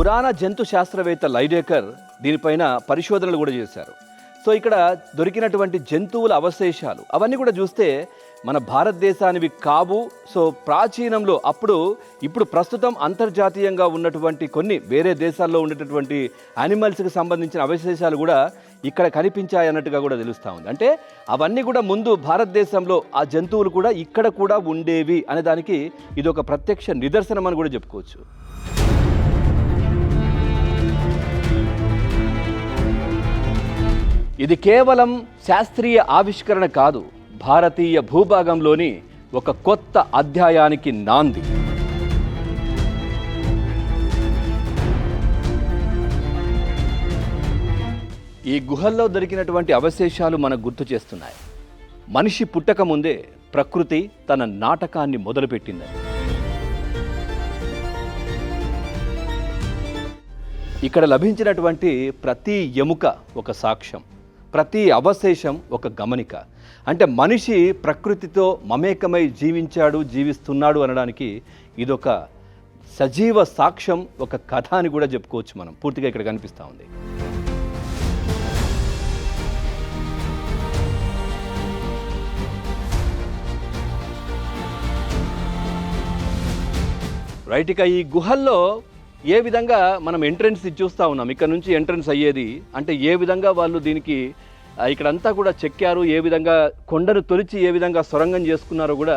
పురాణ జంతు శాస్త్రవేత్త లైడేకర్ దీనిపైన పరిశోధనలు కూడా చేశారు. సో ఇక్కడ దొరికినటువంటి జంతువుల అవశేషాలు అవన్నీ కూడా చూస్తే మన భారతదేశానివి కావు. సో ప్రాచీనంలో అప్పుడు ఇప్పుడు ప్రస్తుతం అంతర్జాతీయంగా ఉన్నటువంటి కొన్ని వేరే దేశాల్లో ఉండేటటువంటి యానిమల్స్కి సంబంధించిన అవశేషాలు కూడా ఇక్కడ కనిపించాయి అన్నట్టుగా కూడా తెలుస్తూ ఉంది. అంటే అవన్నీ కూడా ముందు భారతదేశంలో ఆ జంతువులు కూడా ఇక్కడ కూడా ఉండేవి అనే దానికి ఇది ఒక ప్రత్యక్ష నిదర్శనం అని కూడా చెప్పుకోవచ్చు. ఇది కేవలం శాస్త్రీయ ఆవిష్కరణ కాదు భారతీయ భూభాగంలోని ఒక కొత్త అధ్యాయానికి నాంది. ఈ గుహల్లో దొరికినటువంటి అవశేషాలు మనకు గుర్తు చేస్తున్నాయి. మనిషి పుట్టక ముందే ప్రకృతి తన నాటకాన్ని మొదలుపెట్టిందని ఇక్కడ లభించినటువంటి ప్రతి ఎముక ఒక సాక్ష్యం. ప్రతి అవశేషం ఒక గమనిక. అంటే మనిషి ప్రకృతితో మమేకమై జీవించాడు జీవిస్తున్నాడు అనడానికి ఇదొక సజీవ సాక్ష్యం ఒక కథ అని కూడా చెప్పుకోవచ్చు మనం. పూర్తిగా ఇక్కడ కనిపిస్తూ ఉంది. రైట్ ఇక ఈ గుహల్లో ఏ విధంగా మనం ఎంట్రన్స్ చూస్తూ ఉన్నాం? ఇక్కడ నుంచి ఎంట్రన్స్ అయ్యేది అంటే ఏ విధంగా వాళ్ళు దీనికి ఇక్కడంతా కూడా చెక్కారు ఏ విధంగా కొండను తొలిచి ఏ విధంగా సొరంగం చేసుకున్నారో కూడా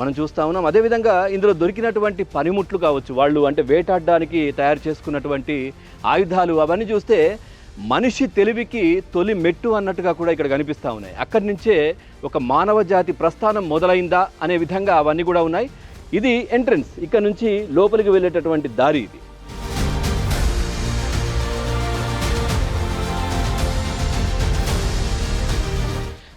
మనం చూస్తూ ఉన్నాం. అదేవిధంగా ఇందులో దొరికినటువంటి పనిముట్లు కావచ్చు వాళ్ళు అంటే వేటాడడానికి తయారు చేసుకున్నటువంటి ఆయుధాలు అవన్నీ చూస్తే మనిషి తెలివికి తొలి మెట్టు అన్నట్టుగా కూడా ఇక్కడ కనిపిస్తూ ఉన్నాయి. అక్కడి నుంచే ఒక మానవ జాతి ప్రస్థానం మొదలైందా అనే విధంగా అవన్నీ కూడా ఉన్నాయి. ఇది ఎంట్రన్స్. ఇక్కడ నుంచి లోపలికి వెళ్ళేటటువంటి దారి ఇది.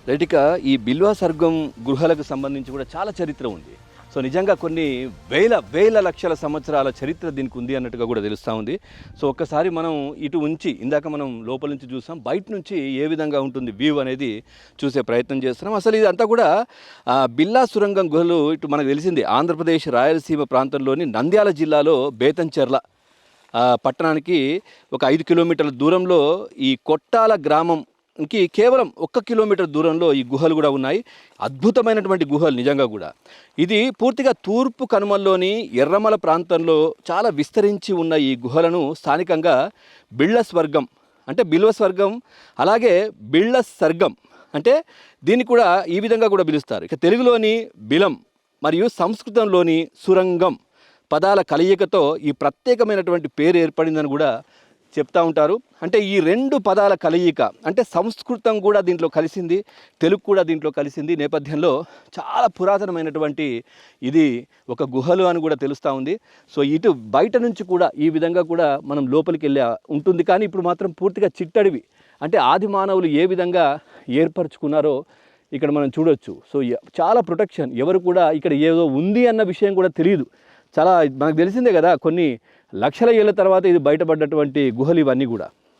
లైటిక ఈ బిల్వా సర్గం గృహాలకు సంబంధించి కూడా చాలా చరిత్ర ఉంది. సో నిజంగా కొన్ని వేల వేల లక్షల సంవత్సరాల చరిత్ర దీనికి ఉంది అన్నట్టుగా కూడా తెలుస్తూ ఉంది. సో ఒక్కసారి మనం ఇటు ఉంచి ఇందాక మనం లోపల నుంచి చూసాం బయట నుంచి ఏ విధంగా ఉంటుంది వ్యూ అనేది చూసే ప్రయత్నం చేస్తున్నాం. అసలు ఇదంతా కూడా బిల్లా సురంగం గుహలు ఇటు మనకు తెలిసింది. ఆంధ్రప్రదేశ్ రాయలసీమ ప్రాంతంలోని నంద్యాల జిల్లాలో బేతంచెర్ల పట్టణానికి ఒక ఐదు కిలోమీటర్ల దూరంలో ఈ కొట్టాల గ్రామం కి కేవలం ఒక్క కిలోమీటర్ దూరంలో ఈ గుహలు కూడా ఉన్నాయి. అద్భుతమైనటువంటి గుహలు నిజంగా కూడా. ఇది పూర్తిగా తూర్పు కనుమల్లోని ఎర్రమల ప్రాంతంలో చాలా విస్తరించి ఉన్న ఈ గుహలను స్థానికంగా బిళ్ళ స్వర్గం అంటే బిల్వ స్వర్గం అలాగే బిళ్ళ సర్గం అంటే దీన్ని కూడా ఈ విధంగా కూడా పిలుస్తారు. ఇక తెలుగులోని బిలం మరియు సంస్కృతంలోని సురంగం పదాల కలయికతో ఈ ప్రత్యేకమైనటువంటి పేరు ఏర్పడిందని కూడా చెప్తా ఉంటారు. అంటే ఈ రెండు పదాల కలయిక అంటే సంస్కృతం కూడా దీంట్లో కలిసింది తెలుగు కూడా దీంట్లో కలిసింది నేపథ్యంలో చాలా పురాతనమైనటువంటి ఇది ఒక గుహలు అని కూడా తెలుస్తూ ఉంది. సో ఇటు బయట నుంచి కూడా ఈ విధంగా కూడా మనం లోపలికి వెళ్ళే ఉంటుంది. కానీ ఇప్పుడు మాత్రం పూర్తిగా చిట్టడివి అంటే ఆది మానవులు ఏ విధంగా ఏర్పరచుకున్నారో ఇక్కడ మనం చూడొచ్చు. సో చాలా ప్రొటెక్షన్. ఎవరు కూడా ఇక్కడ ఏదో ఉంది అన్న విషయం కూడా తెలియదు. చాలా మనకు తెలిసిందే కదా కొన్ని లక్షల ఏళ్ళ తర్వాత ఇది బయటపడ్డటువంటి గుహలు ఇవన్నీ కూడా.